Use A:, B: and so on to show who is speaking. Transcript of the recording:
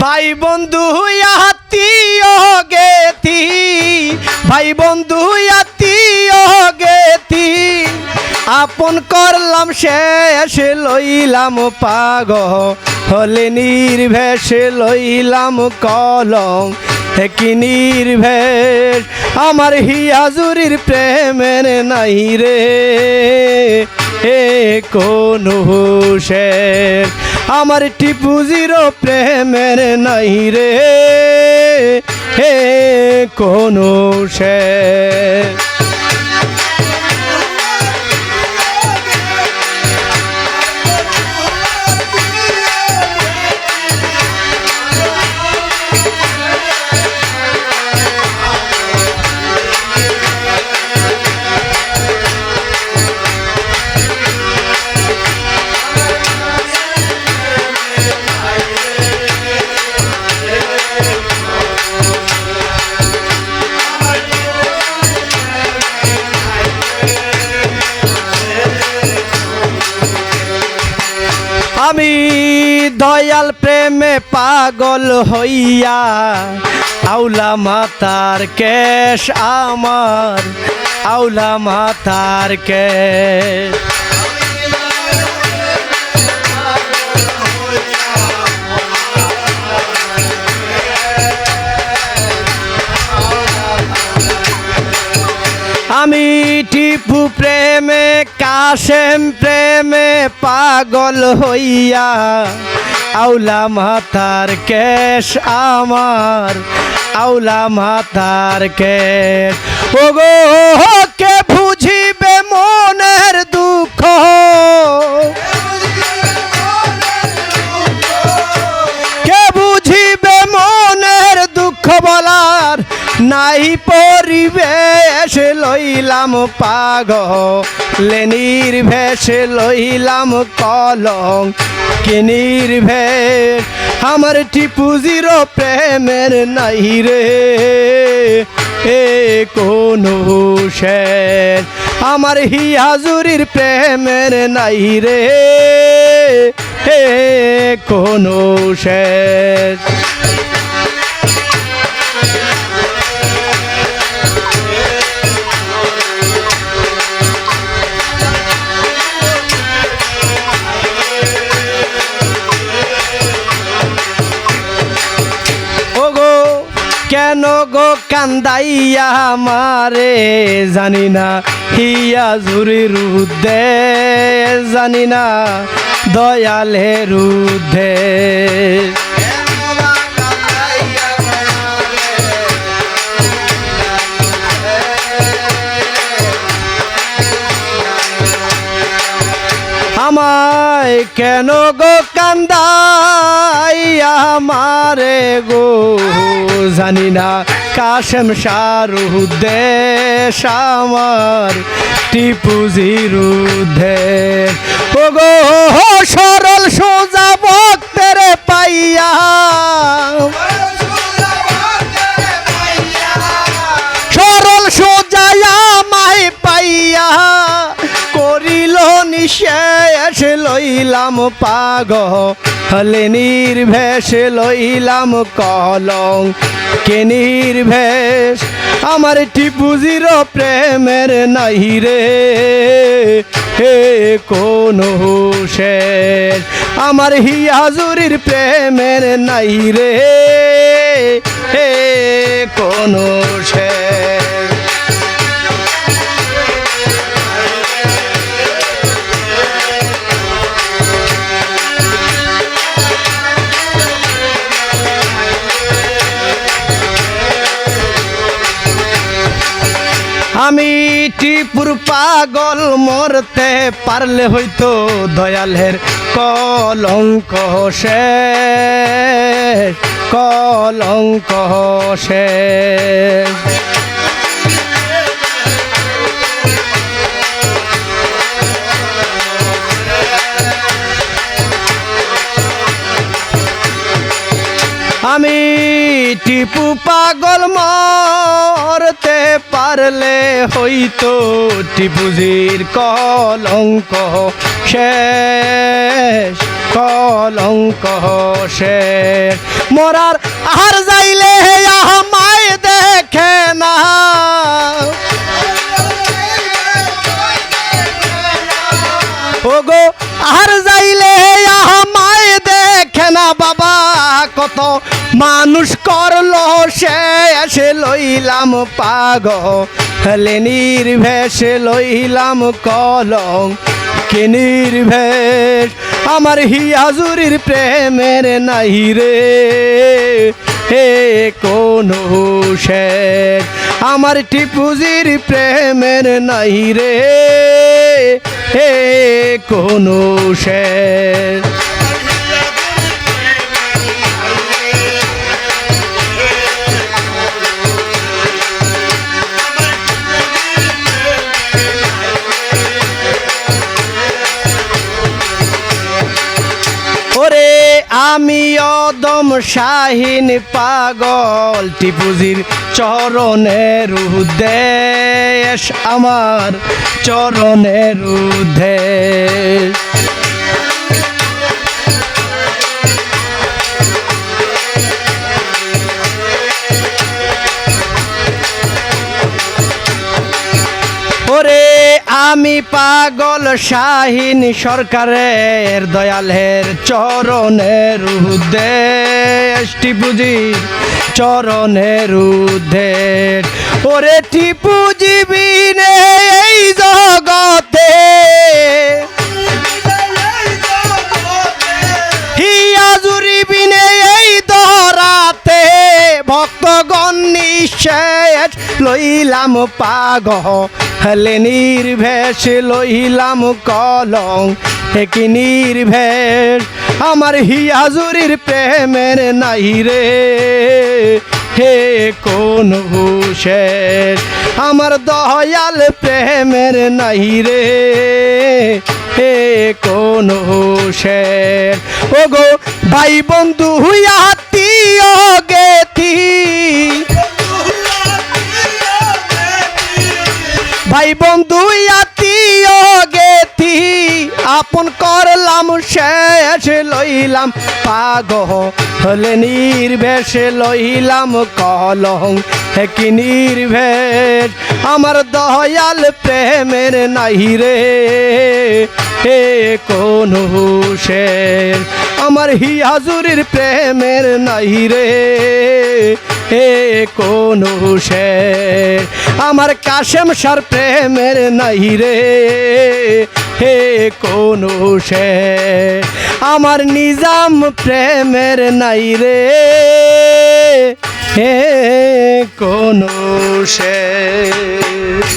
A: ভাই বন্ধু আত্মীয় ভাই গেতি আপন করলাম শেষ লইলাম পাগ হলে নির্ভেষ লইলাম কলম। কি নির্ভেষ আমার হিয়াজুরির প্রেমের নাই রে। এ কোন হুশের, আমার টিপুজির প্রেমের নাই রে। হে কোন শেষ আমি দয়াল প্রেমে পাগল হইয়া আউলা মাতার কেশ আমার আউলা মাতার কেশ। প্রেমে, কাশেম প্রেমে পাগল হইয়া, আউলা মাতার কেশ আমার, আউলা মাতার কেশ। ওগো কে বুঝিবে মনের লইলাম পাগ লেনির ভেষ লইলাম কলং কিনির ভেষ আমার টিপুজির প্রেমের নাই রে। এ কোন শেষ আমার হিয়াজুরির প্রেমের নাই রে। হে কোন শেষ কেন গো কান্দাইয়া মারে জানি না হিয়া জুরি রুদে জানি না দয়ালে রুদ্ধে। কেন গো কান্দাই আমারে গো? জানি না কাশেম শাহরুদ্দেশ আমার টিপুজিরুদ্ধে ও গো সরল হলে নির্ভেষ লইলাম কলং। কে নির্ভেষ? আমার টিপুজির প্রেমের নাই রে। হে, কোন শেষ আমার হিয়াজুরির প্রেমের নাই রে। হে, কোন শেষ টিপুর পাগল মরতে পারলে হয়তো দয়ালের কলঙ্ক শেষ কলঙ্ক শেষ। আমি টিপু পাগল মরতে পারলে হইতো টিপুজির কলঙ্ক শেষ কলঙ্ক শেষ মরার আর যাইলে কত মানুষ করল, সে এসে লইলাম পাগ লেনির ভেসে লইলাম কলম। কিনির ভেস আমার হিয়াজুরির প্রেমের নাই রে। হে কোন শেষ আমার টিপুজির প্রেমের নাই রে। হে কোন শেষ অদম শাহিন পাগল টিপুজির চরণের উদ্দেশ আমার চরণের উদ্দেশ ওরে আমি পাগল শাহিন সরকারের দয়ালের চরণের উদ্দেশ টিপুজি চরণের উদ্দেশ ওরে টিপুজি বিনে এই জগতে। এই ভক্তগণ লইলাম পাগ হলে নির্ভেষ লইলাম কলং একই নির্ভেষ। আমার হিয়াজুরির প্রেমের নাই রে, হে কোন শেষ আমার দয়াল প্রেমের নাই রে, হে কোন শেষ ও গো ভাই বন্ধু আত্মীয় গেতি ভাই বন্ধু আত্মীয় গেতি আপন করলাম, শেষ লইলাম পাগ হলে নির্বেশ লইলাম কলং কি নির্ভেষ, আমার দয়াল প্রেমের নাই রে কোন শেষ আমার হিয়াজুরির প্রেমের নাই রে। হে কোন শেষ আমার কাশেম সার প্রেমের নাই রে। হে কোন শেষ আমার নিজাম প্রেমের নাই রে। হে কোন শেষ